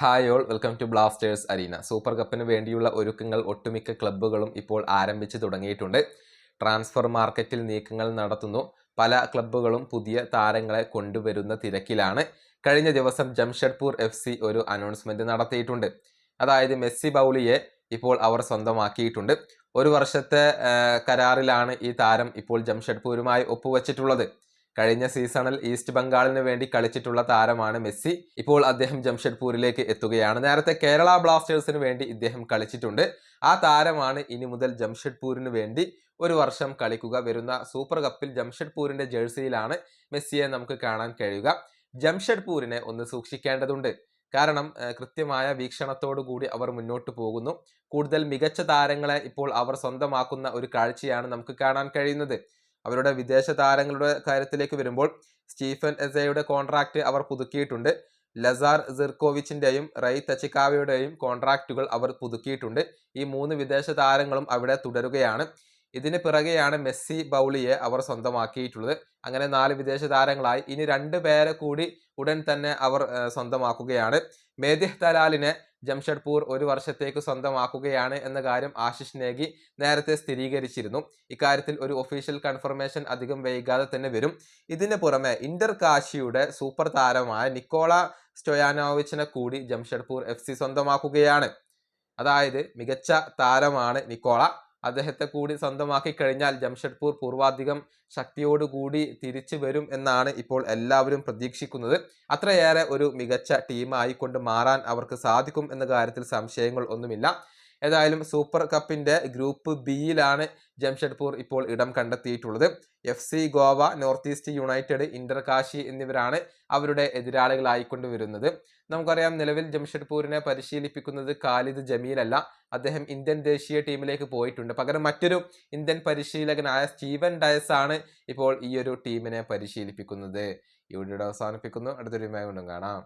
Hi all welcome to Blasters arena super കപ്പിന് വേണ്ടിയുള്ള ഒരുക്കങ്ങൾ ഒട്ടുമിക്ക ക്ലബ്ബുകളും ഇപ്പോൾ ആരംഭിച്ചു തുടങ്ങിയിട്ടുണ്ട്. ട്രാൻസ്ഫർ മാർക്കറ്റിൽ നീക്കങ്ങൾ നടത്തുന്നു. പല ക്ലബ്ബുകളും പുതിയ താരങ്ങളെ കൊണ്ടുവരുന്ന തിരക്കിലാണ്. കഴിഞ്ഞ ദിവസം ജംഷഡ്പൂർ എഫ് സി ഒരു അനൗൺസ്മെന്റ് നടത്തിയിട്ടുണ്ട്. അതായത് മെസ്സി ബൗളിയെ ഇപ്പോൾ അവർ സ്വന്തമാക്കിയിട്ടുണ്ട്. ഒരു വർഷത്തെ കരാറിലാണ് ഈ താരം ഇപ്പോൾ ജംഷഡ്പൂരുമായി ഒപ്പുവെച്ചിട്ടുള്ളത്. കഴിഞ്ഞ സീസണിൽ ഈസ്റ്റ് ബംഗാളിന് വേണ്ടി കളിച്ചിട്ടുള്ള താരമാണ് മെസ്സി. ഇപ്പോൾ അദ്ദേഹം ജംഷഡ്പൂരിലേക്ക് എത്തുകയാണ്. നേരത്തെ കേരള ബ്ലാസ്റ്റേഴ്സിന് വേണ്ടി ഇദ്ദേഹം കളിച്ചിട്ടുണ്ട്. ആ താരമാണ് ഇനി മുതൽ ജംഷഡ്പൂരിന് വേണ്ടി ഒരു വർഷം കളിക്കുക. വരുന്ന സൂപ്പർ കപ്പിൽ ജംഷഡ്പൂരിന്റെ ജേഴ്സിയിലാണ് മെസ്സിയെ നമുക്ക് കാണാൻ കഴിയുക. ജംഷഡ്പൂരിനെ ഒന്ന് സൂക്ഷിക്കേണ്ടതുണ്ട്. കാരണം കൃത്യമായ വീക്ഷണത്തോടു കൂടി അവർ മുന്നോട്ട് പോകുന്നു. കൂടുതൽ മികച്ച താരങ്ങളെ ഇപ്പോൾ അവർ സ്വന്തമാക്കുന്ന ഒരു കാഴ്ചയാണ് നമുക്ക് കാണാൻ കഴിയുന്നത്. അവരുടെ വിദേശ താരങ്ങളുടെ കാര്യത്തിലേക്ക് വരുമ്പോൾ സ്റ്റീഫൻ എസയുടെ കോൺട്രാക്റ്റ് അവർ പുതുക്കിയിട്ടുണ്ട്. ലസാർ സിർക്കോവിച്ചിന്റെയും റൈ തച്ചിക്കാവയുടെയും കോൺട്രാക്റ്റുകൾ അവർ പുതുക്കിയിട്ടുണ്ട്. ഈ മൂന്ന് വിദേശ താരങ്ങളും അവിടെ തുടരുകയാണ്. ഇതിന് പിറകെയാണ് മെസ്സി ബൗളിയെ അവർ സ്വന്തമാക്കിയിട്ടുള്ളത്. അങ്ങനെ നാല് വിദേശ താരങ്ങളായി. ഇനി രണ്ട് പേരെ കൂടി ഉടൻ തന്നെ അവർ സ്വന്തമാക്കുകയാണ്. മേദിഹ് തലാലിനെ ജംഷഡ്പൂർ ഒരു വർഷത്തേക്ക് സ്വന്തമാക്കുകയാണ് എന്ന കാര്യം ആശിഷ് നേഗി നേരത്തെ സ്ഥിരീകരിച്ചിരുന്നു. ഇക്കാര്യത്തിൽ ഒരു ഒഫീഷ്യൽ കൺഫർമേഷൻ അധികം വൈകാതെ തന്നെ വരും. ഇതിന് പുറമെ ഇന്റർ കാശിയുടെ സൂപ്പർ താരമായ നിക്കോള സ്റ്റൊയാനോവിച്ചിനെ കൂടി ജംഷഡ്പൂർ എഫ് സ്വന്തമാക്കുകയാണ്. അതായത് മികച്ച താരമാണ് നിക്കോള. അദ്ദേഹത്തെ കൂടി സ്വന്തമാക്കി കഴിഞ്ഞാൽ ജംഷഡ്പൂർ പൂർവാധികം ശക്തിയോടുകൂടി തിരിച്ചു വരും എന്നാണ് ഇപ്പോൾ എല്ലാവരും പ്രതീക്ഷിക്കുന്നത്. അത്രയേറെ ഒരു മികച്ച ടീമായിക്കൊണ്ട് മാറാൻ അവർക്ക് സാധിക്കും എന്ന കാര്യത്തിൽ സംശയങ്ങൾ ഒന്നുമില്ല. ഏതായാലും സൂപ്പർ കപ്പിന്റെ ഗ്രൂപ്പ് ബിയിലാണ് ജംഷഡ്പൂർ ഇപ്പോൾ ഇടം കണ്ടെത്തിയിട്ടുള്ളത്. F C Goa north east united inter Kashi എന്നിവരാണ് അവരുടെ എതിരാളികളായിക്കൊണ്ട് വരുന്നത് നമുക്കറിയാം നിലവിൽ ജംഷഡ്പൂരിനെ പരിശീലിപ്പിക്കുന്നത് ഖാലിദ് ജമീൽ അല്ല അദ്ദേഹം ഇന്ത്യൻ ദേശീയ ടീമിലേക്ക് പോയിട്ടുണ്ട്. പകരം മറ്റൊരു ഇന്ത്യൻ പരിശീലകനായ സ്റ്റീവൻ ഡയസ് ആണ് ഇപ്പോൾ ഈ ഒരു ടീമിനെ പരിശീലിപ്പിക്കുന്നത്. ഇവിടെ അവസാനിപ്പിക്കുന്നു. അടുത്തൊരു കാണാം.